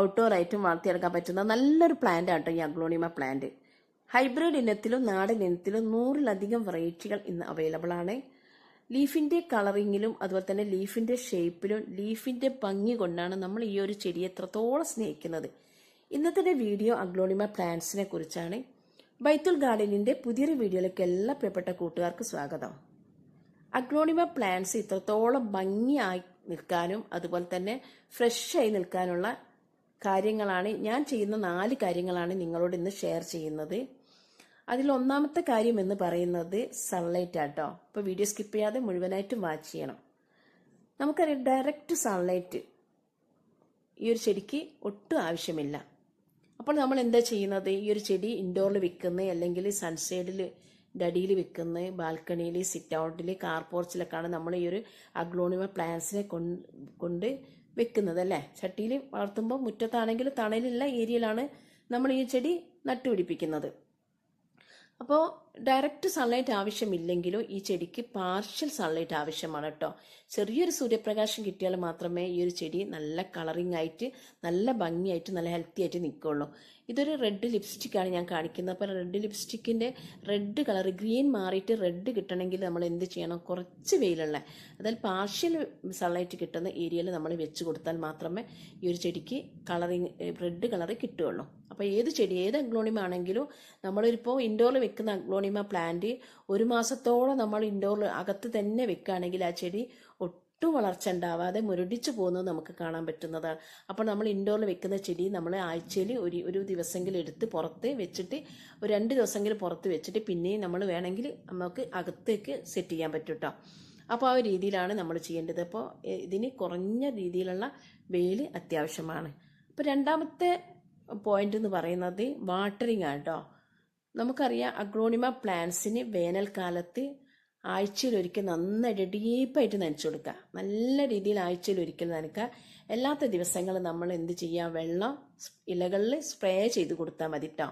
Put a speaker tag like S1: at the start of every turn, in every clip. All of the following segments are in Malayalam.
S1: ഔട്ട്ഡോർ ആയിട്ടും വളർത്തിയെടുക്കാൻ പറ്റുന്ന നല്ലൊരു പ്ലാന്റ് ആട്ടോ ഈ അഗ്ലോണിമ പ്ലാന്റ് ഹൈബ്രിഡ് ഇനത്തിലും നാടൻ ഇനത്തിലും നൂറിലധികം വെറൈറ്റികൾ ഇന്ന് അവൈലബിൾ ആണ്. ലീഫിന്റെ കളറിങ്ങിലും അതുപോലെ തന്നെ ലീഫിന്റെ ഷേപ്പിലും ലീഫിന്റെ ഭംഗി കൊണ്ടാണ് നമ്മൾ ഈ ഒരു ചെടി എത്രത്തോളം സ്നേഹിക്കുന്നത്. ഇന്നത്തെ വീഡിയോ അഗ്ലോണിമ പ്ലാന്റ്സിനെ കുറിച്ചാണ്. ബൈത്തുൽ ഗാർഡനിന്റെ പുതിയൊരു വീഡിയോയിലേക്ക് എല്ലാ പ്രിയപ്പെട്ട കൂട്ടുകാർക്ക് സ്വാഗതം. അഗ്ലോണിമ പ്ലാന്റ്സ് ഇത്രത്തോളം ഭംഗിയായി നിൽക്കാനും അതുപോലെ തന്നെ ഫ്രഷായി നിൽക്കാനുള്ള കാര്യങ്ങളാണ് ഞാൻ ചെയ്യുന്ന നാല് കാര്യങ്ങളാണ് നിങ്ങളോട് ഇന്ന് ഷെയർ ചെയ്യുന്നത്. അതിൽ ഒന്നാമത്തെ കാര്യം എന്ന് പറയുന്നത് സൺലൈറ്റ് ആട്ടോ. അപ്പോൾ വീഡിയോ സ്കിപ്പ് ചെയ്യാതെ മുഴുവനായിട്ടും വാച്ച് ചെയ്യണം. നമുക്കറിയാം ഡയറക്റ്റ് സൺലൈറ്റ് ഈ ഒരു ചെടിക്ക് ഒട്ടും ആവശ്യമില്ല. അപ്പോൾ നമ്മൾ എന്താ ചെയ്യുന്നത്? ഈ ഒരു ചെടി ഇൻഡോറിൽ വിൽക്കുന്ന അല്ലെങ്കിൽ സൺസൈഡിൽ അടിയിൽ വിൽക്കുന്ന ബാൽക്കണിയിൽ സിറ്റ് ഔട്ടിൽ കാർ പോർച്ചിലൊക്കെയാണ് നമ്മൾ ഈ ഒരു അഗ്ലോണിമ പ്ലാന്റ്സിനെ കൊണ്ട് കൊണ്ട് വെക്കുന്നത് അല്ലേ? ചട്ടിയിൽ വളർത്തുമ്പോൾ മുറ്റത്താണെങ്കിൽ തണലുള്ള ഏരിയയിലാണ് നമ്മൾ ഈ ചെടി നട്ടുപിടിപ്പിക്കുന്നത്. അപ്പോൾ ഡയറക്റ്റ് സൺലൈറ്റ് ആവശ്യമില്ലെങ്കിലും ഈ ചെടിക്ക് പാർഷ്യൽ സൺലൈറ്റ് ആവശ്യമാണ് കേട്ടോ ചെറിയൊരു സൂര്യപ്രകാശം കിട്ടിയാൽ മാത്രമേ ഈ ഒരു ചെടി നല്ല കളറിംഗ് ആയിട്ട് നല്ല ഭംഗിയായിട്ട് നല്ല ഹെൽത്തി ആയിട്ട് നിൽക്കുള്ളൂ. ഇതൊരു റെഡ് ലിപ്സ്റ്റിക്കാണ് ഞാൻ കാണിക്കുന്നത്. അപ്പോൾ റെഡ് ലിപ്സ്റ്റിക്കിന്റെ റെഡ് കളർ ഗ്രീൻ മാറിയിട്ട് റെഡ് കിട്ടണമെങ്കിൽ നമ്മൾ എന്ത് ചെയ്യണം? കുറച്ച് വെയിലുള്ള അതായത് പാർഷ്യൽ സൺലൈറ്റ് കിട്ടുന്ന ഏരിയയിൽ നമ്മൾ വെച്ച് കൊടുത്താൽ മാത്രമേ ഈ ഒരു ചെടിക്ക് കളറിങ് റെഡ് കളർ കിട്ടുകയുള്ളൂ. അപ്പോൾ ഏത് ചെടി ഏത് അഗ്ലോണിയം ആണെങ്കിലും നമ്മളിപ്പോൾ ഇൻഡോറിൽ വെക്കുന്ന അഗ്ലോണിമ പ്ലാന്റ് ഒരു മാസത്തോളം നമ്മൾ ഇൻഡോറിൽ അകത്ത് തന്നെ വെക്കുകയാണെങ്കിൽ ആ ചെടി ഒട്ടും വളർച്ച ഉണ്ടാവാതെ മുരടിച്ചു പോകുന്നത് നമുക്ക് കാണാൻ പറ്റുന്നതാണ്. അപ്പോൾ നമ്മൾ ഇൻഡോറിൽ വെക്കുന്ന ചെടി നമ്മൾ ആഴ്ചയിൽ ഒരു ഒരു ദിവസമെങ്കിലും എടുത്ത് പുറത്ത് വെച്ചിട്ട് ഒരു രണ്ട് ദിവസമെങ്കിലും പുറത്ത് വെച്ചിട്ട് പിന്നെയും നമ്മൾ വേണമെങ്കിൽ നമുക്ക് അകത്തേക്ക് സെറ്റ് ചെയ്യാൻ പറ്റും കേട്ടോ അപ്പോൾ ആ ഒരു രീതിയിലാണ് നമ്മൾ ചെയ്യേണ്ടത്. അപ്പോൾ ഇതിന് കുറഞ്ഞ രീതിയിലുള്ള വെയിൽ അത്യാവശ്യമാണ്. അപ്പോൾ രണ്ടാമത്തെ പോയിന്റ് എന്ന് പറയുന്നത് വാട്ടറിങ് ആണ് കേട്ടോ നമുക്കറിയാം അഗ്രോണിമ പ്ലാന്റ്സിന് വേനൽക്കാലത്ത് ആഴ്ചയിൽ ഒരിക്കൽ നന്നായിട്ട് ഡീപ്പായിട്ട് നനച്ചു കൊടുക്കുക. നല്ല രീതിയിൽ ആഴ്ചയിൽ ഒരിക്കൽ നനക്കുക. അല്ലാത്ത ദിവസങ്ങളിൽ നമ്മൾ എന്ത് ചെയ്യുക? വെള്ളം ഇലകളിൽ സ്പ്രേ ചെയ്ത് കൊടുത്താൽ മതി കേട്ടോ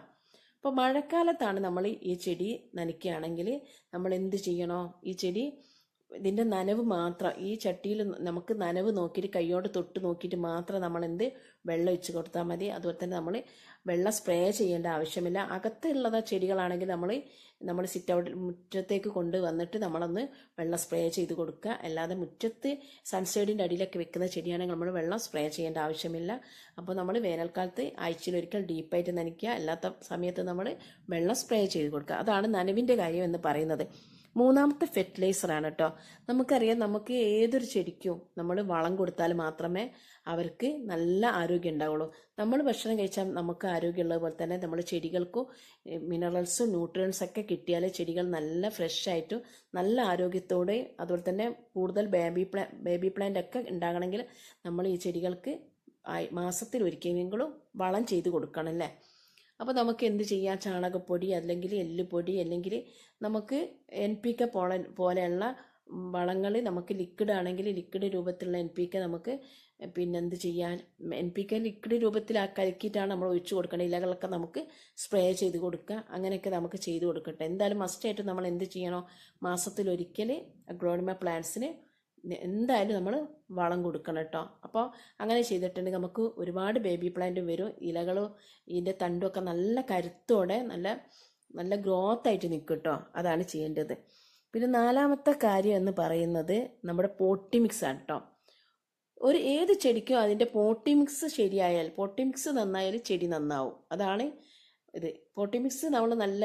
S1: അപ്പോൾ മഴക്കാലത്താണ് നമ്മൾ ഈ ചെടി നനയ്ക്കുകയാണെങ്കിൽ നമ്മൾ എന്ത് ചെയ്യണോ? ഈ ചെടി ഇതിന്റെ നനവ് മാത്രം ഈ ചട്ടിയിൽ നമുക്ക് നനവ് നോക്കിയിട്ട് കൈയോട് തൊട്ട് നോക്കിയിട്ട് മാത്രം നമ്മൾ എന്ത് വെള്ളം ഒഴിച്ച് കൊടുത്താൽ മതി. അതുപോലെ തന്നെ നമ്മൾ വെള്ളം സ്പ്രേ ചെയ്യേണ്ട ആവശ്യമില്ല. അകത്തുള്ളത് ചെടികളാണെങ്കിൽ നമ്മൾ നമ്മൾ സിറ്റ് ഔട്ട് മുറ്റത്തേക്ക് കൊണ്ട് വന്നിട്ട് നമ്മളൊന്ന് വെള്ളം സ്പ്രേ ചെയ്ത് കൊടുക്കുക. അല്ലാതെ മുറ്റത്ത് സൺസൈഡിന്റെ അടിയിലൊക്കെ വെക്കുന്ന ചെടിയാണെങ്കിൽ നമ്മൾ വെള്ളം സ്പ്രേ ചെയ്യേണ്ട ആവശ്യമില്ല. അപ്പോൾ നമ്മൾ വേനൽക്കാലത്ത് ആഴ്ചയിൽ ഒരിക്കൽ ഡീപ്പായിട്ട് നനയ്ക്കുക. അല്ലാത്ത സമയത്ത് നമ്മൾ വെള്ളം സ്പ്രേ ചെയ്ത് കൊടുക്കുക. അതാണ് നനവിന്റെ കാര്യം എന്ന് പറയുന്നത്. മൂന്നാമത്തെ ഫെർട്ടിലൈസറാണ് കേട്ടോ. നമുക്കറിയാം നമുക്ക് ഏതൊരു ചെടിക്കും നമ്മൾ വളം കൊടുത്താൽ മാത്രമേ അവർക്ക് നല്ല ആരോഗ്യം ഉണ്ടാവുള്ളൂ. നമ്മൾ ഭക്ഷണം കഴിച്ചാൽ നമുക്ക് ആരോഗ്യമുള്ളത് പോലെ തന്നെ നമ്മൾ ചെടികൾക്കും മിനറൽസും ന്യൂട്രിയൻസ് ഒക്കെ കിട്ടിയാൽ ചെടികൾ നല്ല ഫ്രഷ് ആയിട്ടും നല്ല ആരോഗ്യത്തോടെ അതുപോലെ തന്നെ കൂടുതൽ ബേബി പ്ലാ ബേബി പ്ലാന്റ് ഒക്കെ ഉണ്ടാകണമെങ്കിൽ നമ്മൾ ഈ ചെടികൾക്ക് മാസത്തിൽ ഒരിക്കലെങ്കിലും വളം ചെയ്ത് കൊടുക്കണം അല്ലേ? അപ്പോൾ നമുക്ക് എന്ത് ചെയ്യാം? ചാണകപ്പൊടി അല്ലെങ്കിൽ എല്ലുപൊടി അല്ലെങ്കിൽ നമുക്ക് എൻ പി കെ പോലെ പോലെയുള്ള വളങ്ങൾ നമുക്ക് ലിക്വിഡ് ആണെങ്കിൽ ലിക്വിഡ് രൂപത്തിലുള്ള എൻ പി കെ നമുക്ക് പിന്നെ എന്ത് ചെയ്യാൻ? എൻ പി കെ ലിക്വിഡ് രൂപത്തിൽ കലക്കിയിട്ടാണ് നമ്മൾ ഒഴിച്ചു കൊടുക്കേണ്ടത് ഇലകളൊക്കെ നമുക്ക് സ്പ്രേ ചെയ്ത് കൊടുക്കുക. അങ്ങനെയൊക്കെ നമുക്ക് ചെയ്ത് കൊടുക്കട്ടെ. എന്തായാലും മസ്റ്റായിട്ട് നമ്മൾ എന്ത് ചെയ്യണോ? മാസത്തിലൊരിക്കൽ അഗ്രോണിമ പ്ലാന്റ്സിന് എന്തായാലും നമ്മൾ വളം കൊടുക്കണം കേട്ടോ. അപ്പോൾ അങ്ങനെ ചെയ്തിട്ടുണ്ടെങ്കിൽ നമുക്ക് ഒരുപാട് ബേബി പ്ലാന്റ് വരും. ഇലകളും ഇതിന്റെ തണ്ടുമൊക്കെ നല്ല കരുത്തോടെ നല്ല നല്ല ഗ്രോത്ത് ആയിട്ട് നിൽക്കും കേട്ടോ. അതാണ് ചെയ്യേണ്ടത്. പിന്നെ നാലാമത്തെ കാര്യം എന്ന് പറയുന്നത് നമ്മുടെ പോട്ടി മിക്സ് ആണ് കേട്ടോ. ഒരു ഏത് ചെടിക്കും അതിന്റെ പോട്ടി മിക്സ് ശരിയായാൽ പോട്ടി മിക്സ് നന്നായാൽ ചെടി നന്നാവും. അതാണ് ഇത്. പോട്ടി മിക്സ് നമ്മൾ നല്ല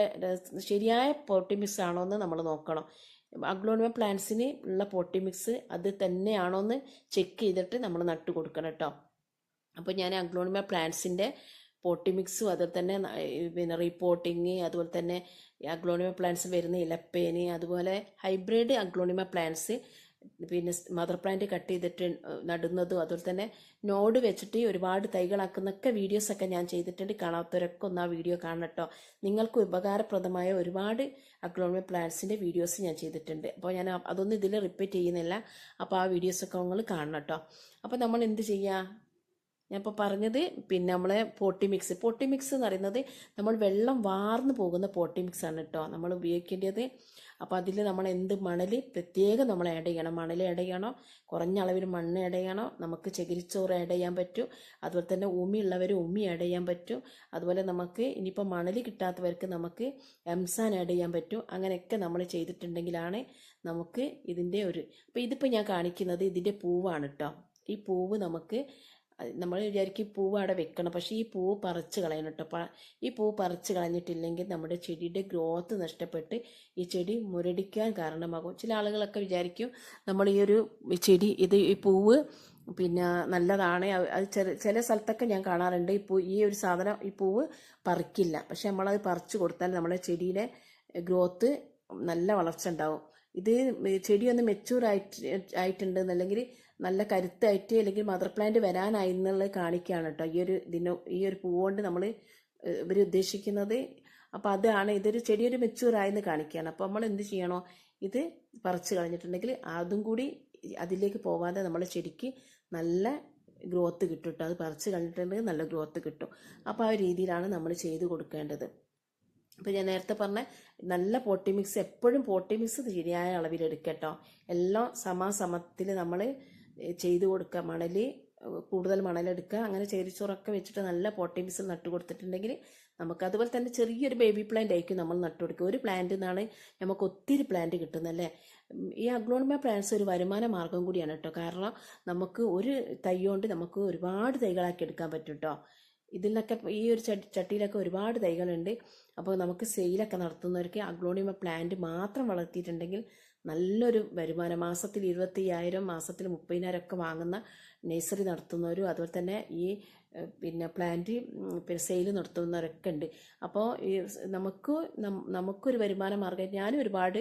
S1: ശരിയായ പോട്ടി മിക്സ് ആണോ എന്ന് നമ്മൾ നോക്കണം. അഗ്ലോണിമ പ്ലാന്റ്സിന് ഉള്ള പോട്ടി മിക്സ് അത് തന്നെയാണോ എന്ന് ചെക്ക് ചെയ്തിട്ട് നമ്മൾ നട്ട് കൊടുക്കണം കേട്ടോ അപ്പോൾ ഞാൻ അഗ്ലോണിമ പ്ലാന്റ്സിന്റെ പോട്ടി മിക്സും അതുപോലെ തന്നെ പിന്നെ റീപോട്ടിങ് അതുപോലെ തന്നെ അഗ്ലോണിമ പ്ലാന്റ്സ് വരുന്ന ഇലപ്പേന് അതുപോലെ ഹൈബ്രിഡ് അഗ്ലോണിമ പ്ലാന്റ്സ് പിന്നെ മദർ പ്ലാന്റ് കട്ട് ചെയ്തിട്ട് നടുന്നതും അതുപോലെ തന്നെ നോട് വെച്ചിട്ട് ഒരുപാട് തൈകളാക്കുന്നൊക്കെ വീഡിയോസൊക്കെ ഞാൻ ചെയ്തിട്ടുണ്ട്. കാണാത്തവരൊക്കെ ഒന്ന് ആ വീഡിയോ കാണട്ടോ നിങ്ങൾക്ക് ഉപകാരപ്രദമായ ഒരുപാട് അഗ്ലോമി പ്ലാന്റ്സിന്റെ വീഡിയോസ് ഞാൻ ചെയ്തിട്ടുണ്ട്. അപ്പോൾ ഞാൻ അതൊന്നും ഇതിൽ റിപ്പീറ്റ് ചെയ്യുന്നില്ല. അപ്പോൾ ആ വീഡിയോസൊക്കെ നിങ്ങൾ കാണണം കേട്ടോ അപ്പോൾ നമ്മൾ എന്ത് ചെയ്യുക ഞാൻ ഇപ്പോൾ പറഞ്ഞത് പിന്നെ നമ്മളെ പോട്ടി മിക്സ് പോട്ടി മിക്സ് എന്ന് പറയുന്നത് നമ്മൾ വെള്ളം വാർന്നു പോകുന്ന പോട്ടി മിക്സ് ആണ് കേട്ടോ നമ്മൾ ഉപയോഗിക്കേണ്ടത്. അപ്പോൾ അതിൽ നമ്മൾ എന്ത് മണൽ പ്രത്യേകം നമ്മൾ ആഡ് ചെയ്യണം. മണൽ ആഡ് ചെയ്യണോ. കുറഞ്ഞ അളവിൽ മണ്ണ് ആഡ് ചെയ്യണോ. നമുക്ക് ചകിരിച്ചോറ് ആഡ് ചെയ്യാൻ പറ്റും. അതുപോലെ തന്നെ ഉമി ഉള്ളവർ ഉമി ആഡ് ചെയ്യാൻ പറ്റും. അതുപോലെ നമുക്ക് ഇനിയിപ്പോൾ മണൽ കിട്ടാത്തവർക്ക് നമുക്ക് എംസാൻ ആഡ് ചെയ്യാൻ പറ്റും. അങ്ങനെയൊക്കെ നമ്മൾ ചെയ്തിട്ടുണ്ടെങ്കിലാണ് നമുക്ക് ഇതിന്റെ ഒരു അപ്പോൾ ഇതിപ്പോൾ ഞാൻ കാണിക്കുന്നത് ഇതിന്റെ പൂവാണ് കേട്ടോ ഈ പൂവ് നമുക്ക് നമ്മൾ വിചാരിക്കും ഈ പൂവ് അവിടെ വെക്കണം. പക്ഷേ ഈ പൂവ് പറിച്ച് കളയണം കേട്ടോ. ഈ പൂവ് പറിച്ച് കളഞ്ഞിട്ടില്ലെങ്കിൽ നമ്മുടെ ചെടിയുടെ ഗ്രോത്ത് നഷ്ടപ്പെട്ട് ഈ ചെടി മുരടിക്കാൻ കാരണമാകും. ചില ആളുകളൊക്കെ വിചാരിക്കും നമ്മൾ ഈ ഒരു ചെടി ഇത് ഈ പൂവ് പിന്നെ നല്ലതാണ്. അത് ചെറു ചില സ്ഥലത്തൊക്കെ ഞാൻ കാണാറുണ്ട് ഈ പൂ ഈ ഒരു സാധനം ഈ പൂവ് പറിക്കില്ല. പക്ഷെ നമ്മളത് പറിച്ച് കൊടുത്താൽ നമ്മുടെ ചെടിയിലെ ഗ്രോത്ത് നല്ല വളർച്ച ഉണ്ടാവും. ഇത് ചെടി ഒന്ന് മെച്ചൂർ ആയിട്ട് അല്ലെങ്കിൽ നല്ല കരുത്തായിട്ട് അല്ലെങ്കിൽ മദർ പ്ലാന്റ് വരാനായി എന്നുള്ളത് കാണിക്കുകയാണ് കേട്ടോ ഈ ഒരു ഇതിന് ഈ ഒരു പൂ കൊണ്ട് നമ്മൾ ഇവർ ഉദ്ദേശിക്കുന്നത്. അപ്പോൾ അതാണ് ഇതൊരു ചെടിയൊരു ആയെന്ന് കാണിക്കുകയാണ് അപ്പോൾ നമ്മൾ എന്ത് ചെയ്യണോ ഇത് പറിച്ചു കളഞ്ഞിട്ടുണ്ടെങ്കിൽ അതും കൂടി അതിലേക്ക് പോവാതെ നമ്മുടെ ചെടിക്ക് നല്ല ഗ്രോത്ത് കിട്ടും കേട്ടോ അത് പറിച്ച് കളഞ്ഞിട്ടുണ്ടെങ്കിൽ നല്ല ഗ്രോത്ത് കിട്ടും. അപ്പോൾ ആ രീതിയിലാണ് നമ്മൾ ചെയ്ത് കൊടുക്കേണ്ടത്. അപ്പോൾ ഞാൻ നേരത്തെ പറഞ്ഞ നല്ല പോട്ടി മിക്സ് എപ്പോഴും പോട്ടി മിക്സ് ശരിയായ അളവിൽ എടുക്കട്ടോ എല്ലാം സമാസമത്തിൽ നമ്മൾ ചെയ്ത് കൊടുക്കുക മണൽ കൂടുതൽ മണലെടുക്കുക അങ്ങനെ ചേരിച്ചോറൊക്കെ വെച്ചിട്ട് നല്ല പോട്ടി മിക്സ് നട്ട് കൊടുത്തിട്ടുണ്ടെങ്കിൽ നമുക്ക് അതുപോലെ തന്നെ ചെറിയൊരു ബേബി പ്ലാന്റ് ആയിരിക്കും നമ്മൾ നട്ടു കൊടുക്കുക. ഒരു പ്ലാന്റ് നിന്നാണ് നമുക്ക് ഒത്തിരി പ്ലാന്റ് കിട്ടുന്നല്ലേ ഈ അഗ്ലോണിമ പ്ലാന്റ്സ് ഒരു വരുമാന മാർഗം കൂടിയാണ് കേട്ടോ. കാരണം നമുക്ക് ഒരു തൈ കൊണ്ട് നമുക്ക് ഒരുപാട് തൈകളാക്കി എടുക്കാൻ പറ്റും കേട്ടോ. ഇതിലൊക്കെ ഈ ഒരു ചട്ടി ചട്ടിയിലൊക്കെ ഒരുപാട് തൈകളുണ്ട്. അപ്പോൾ നമുക്ക് സെയിലൊക്കെ നടത്തുന്നവർക്ക് അഗ്ലോണിമ പ്ലാന്റ് മാത്രം വളർത്തിയിട്ടുണ്ടെങ്കിൽ നല്ലൊരു വരുമാനം. മാസത്തിൽ ഇരുപത്തി അയ്യായിരം മാസത്തിൽ മുപ്പതിനായിരം ഒക്കെ വാങ്ങുന്ന നേഴ്സറി നടത്തുന്നവരും അതുപോലെ തന്നെ ഈ പിന്നെ പ്ലാന്റ് പിന്നെ സെയിൽ നടത്തുന്നവരൊക്കെ ഉണ്ട്. അപ്പോൾ ഈ നമുക്ക് നമുക്കൊരു വരുമാന മാർഗം ഞാനും ഒരുപാട്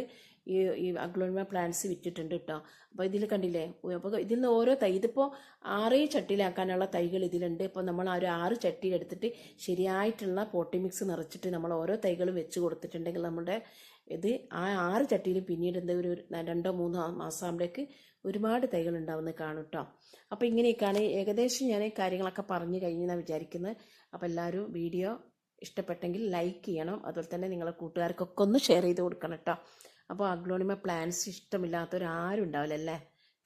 S1: ഈ ഈ അഗ്ലോണിമ പ്ലാന്റ്സ് വിറ്റിട്ടുണ്ട് കേട്ടോ അപ്പോൾ ഇതിൽ കണ്ടില്ലേ? അപ്പോൾ ഇതിൽ നിന്ന് ഓരോ തൈ ഇതിപ്പോൾ ആറേ ചട്ടിയിലാക്കാനുള്ള തൈകൾ ഇതിലുണ്ട്. ഇപ്പോൾ നമ്മൾ ആ ഒരു ആറ് ചട്ടി എടുത്തിട്ട് ശരിയായിട്ടുള്ള പോട്ടി മിക്സ് നിറച്ചിട്ട് നമ്മൾ ഓരോ തൈകളും വെച്ച് കൊടുത്തിട്ടുണ്ടെങ്കിൽ നമ്മുടെ ഇത് ആ ആറ് ചട്ടിയിൽ പിന്നീട് എന്തെങ്കിലും ഒരു രണ്ടോ മൂന്നോ മാസം ആകുമ്പോഴേക്ക് ഒരുപാട് തൈകൾ ഉണ്ടാവുന്നത് കാണും കേട്ടോ അപ്പോൾ ഇങ്ങനെയൊക്കെയാണ് ഏകദേശം ഞാൻ കാര്യങ്ങളൊക്കെ പറഞ്ഞു കഴിഞ്ഞെന്നാണ് വിചാരിക്കുന്നത് അപ്പോൾ എല്ലാവരും വീഡിയോ ഇഷ്ടപ്പെട്ടെങ്കിൽ ലൈക്ക് ചെയ്യണം. അതുപോലെ തന്നെ നിങ്ങളെ കൂട്ടുകാർക്കൊക്കെ ഒന്ന് ഷെയർ ചെയ്ത് കൊടുക്കണം കേട്ടോ അപ്പോൾ അഗ്ലോണിമ പ്ലാന്റ്സ് ഇഷ്ടമില്ലാത്തവരാരും ഉണ്ടാവില്ല അല്ലേ?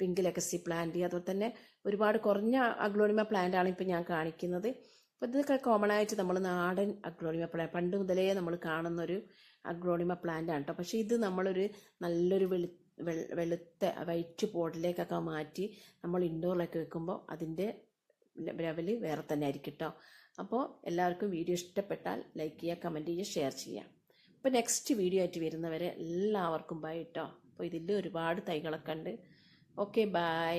S1: പിങ്ക് ലെഗസി പ്ലാന്റ് അതുപോലെ തന്നെ ഒരുപാട് കുറഞ്ഞ അഗ്ലോണിമ പ്ലാന്റ് ആണ് ഇപ്പോൾ ഞാൻ കാണിക്കുന്നത്. അപ്പോൾ ഇതൊക്കെ കോമൺ ആയിട്ട് നമ്മൾ നാടൻ അഗ്ലോണിമ പ്ലാന്റ് പണ്ട് മുതലേ നമ്മൾ കാണുന്ന ഒരു അഗ്ലോണിമ പ്ലാന്റ് ആണ് കേട്ടോ പക്ഷേ ഇത് നമ്മളൊരു നല്ലൊരു വെളു വെളുത്ത വൈറ്റ് പോട്ടിലേക്കൊക്കെ മാറ്റി നമ്മൾ ഇൻഡോറിലൊക്കെ വെക്കുമ്പോൾ അതിന്റെ ലെവൽ വേറെ തന്നെ ആയിരിക്കും കേട്ടോ അപ്പോൾ എല്ലാവർക്കും വീഡിയോ ഇഷ്ടപ്പെട്ടാൽ ലൈക്ക് ചെയ്യുക കമന്റ് ചെയ്യുക ഷെയർ ചെയ്യുക. അപ്പോൾ നെക്സ്റ്റ് വീഡിയോ ആയിട്ട് വരുന്നവരെ എല്ലാവർക്കും ബൈ കേട്ടോ അപ്പോൾ ഇതിൽ ഒരുപാട് തൈകളൊക്കെ ഉണ്ട്. Okay bye.